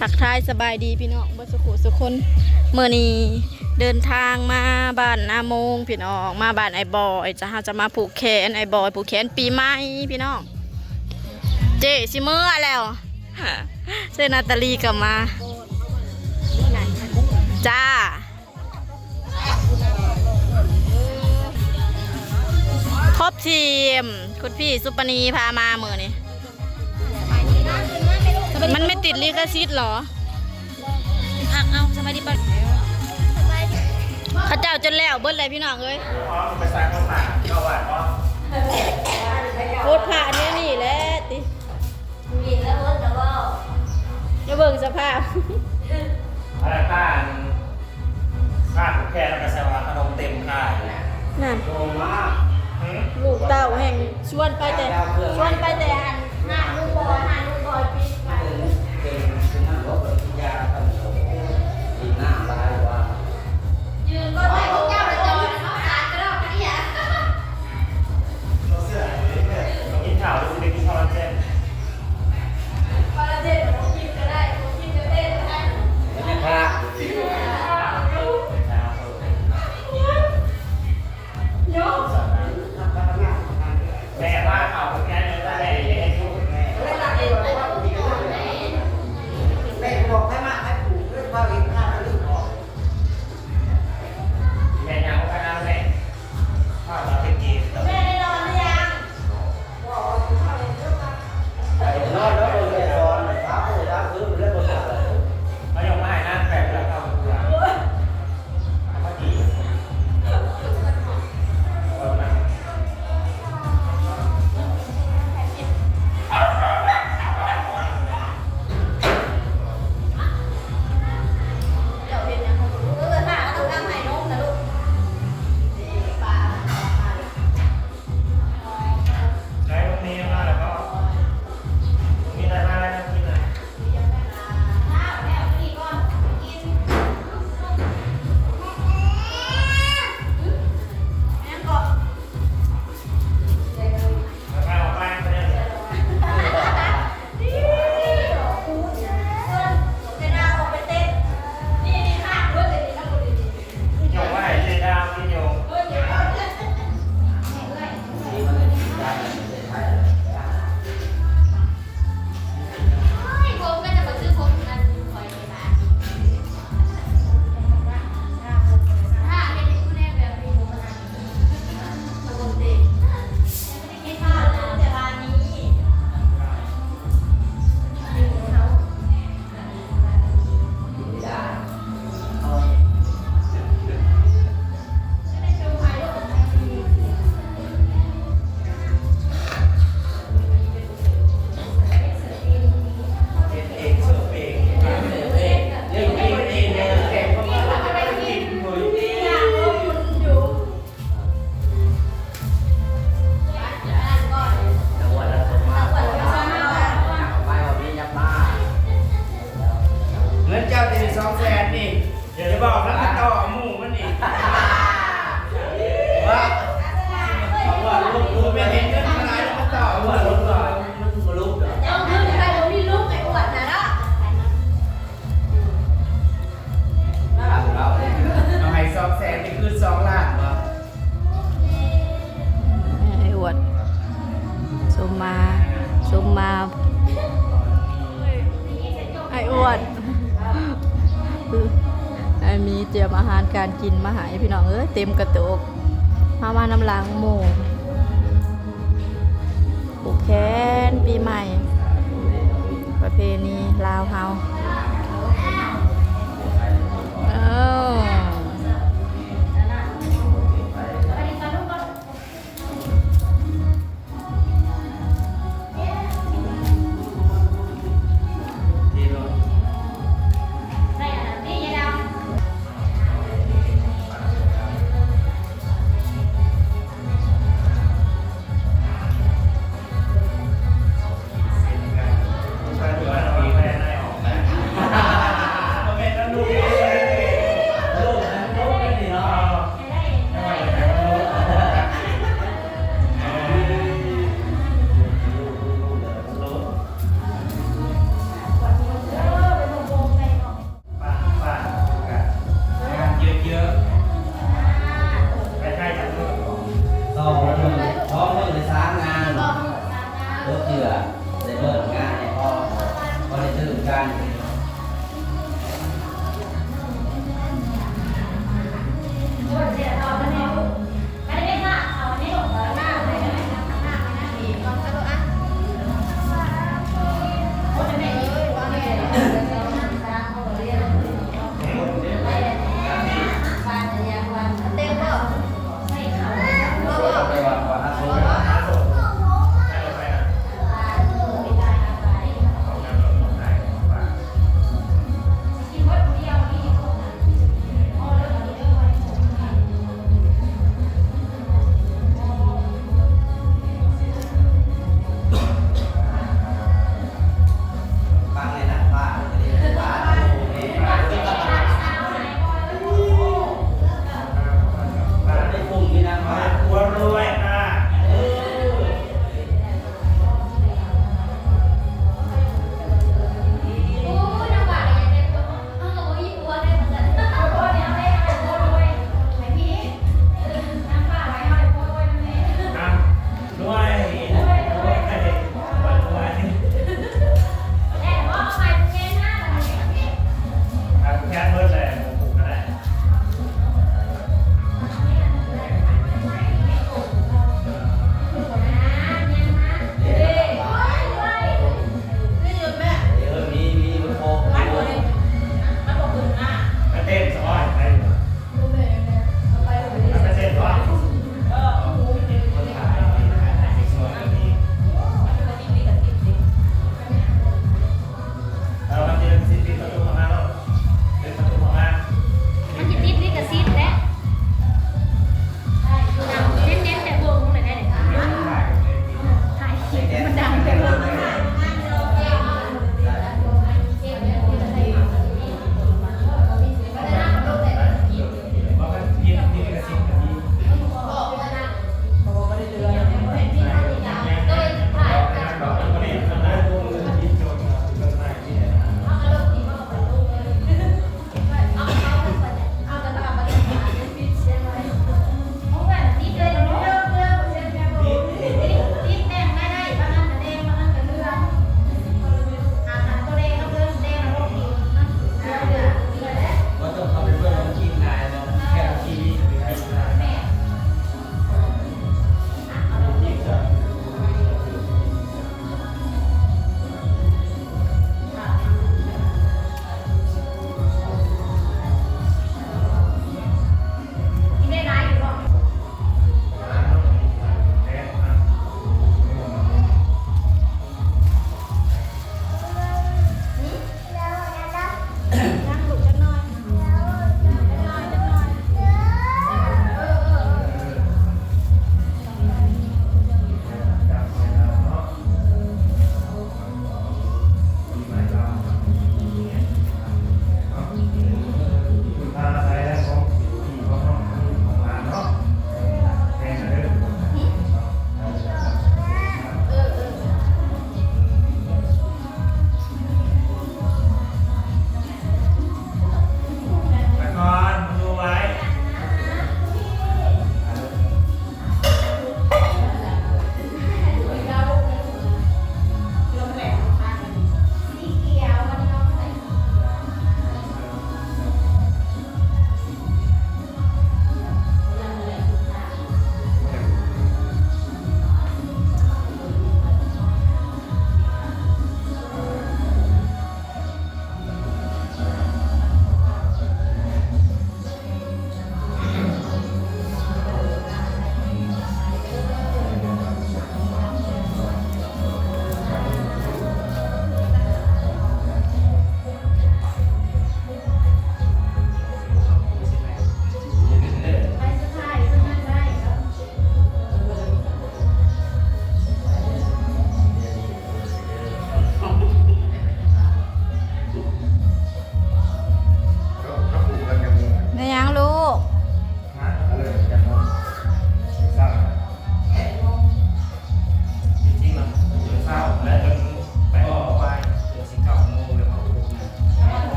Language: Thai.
ทักทายสบายดีพี่น้องบ่สุขุสุคนเมื่อนี้เดินทางมาบ้านนาโมงพี่น้องมาบ้านไอบอยจะจะมาผูกแขนไอบอยผูกแขนปีใหม่พี่น้องเจสิเมื่อแล้วเซนาตาลีกลับมา จ้าทรบทีม คุณพี่สุปนีพามาเมื่อนี้ มันไม่ติดลิขสิทธิ์หรอหักเอาสบายดีปะข้าเจ้าจนแล้วเบิ้ลเลยพี่น้องเอ้ยโคตรผ่านเนี่ยนี่แหละติร์ดแล้วจะเบิ่งสภาพอะไรป้าป้าแค่แล้วก็ใส่ว่าขนมเต็มค่ายนั่นลูกเต่าแห่งชวนไปแต่ชวนไปแต่หันหน้าลูกบอลหันลู software เจียมอาหารการกินมาหายพี่น้องเอ้ยเต็มกระตุกมามาน้ำล้างโมูโอเคปีใหม่ ประเพณีลาวเฮา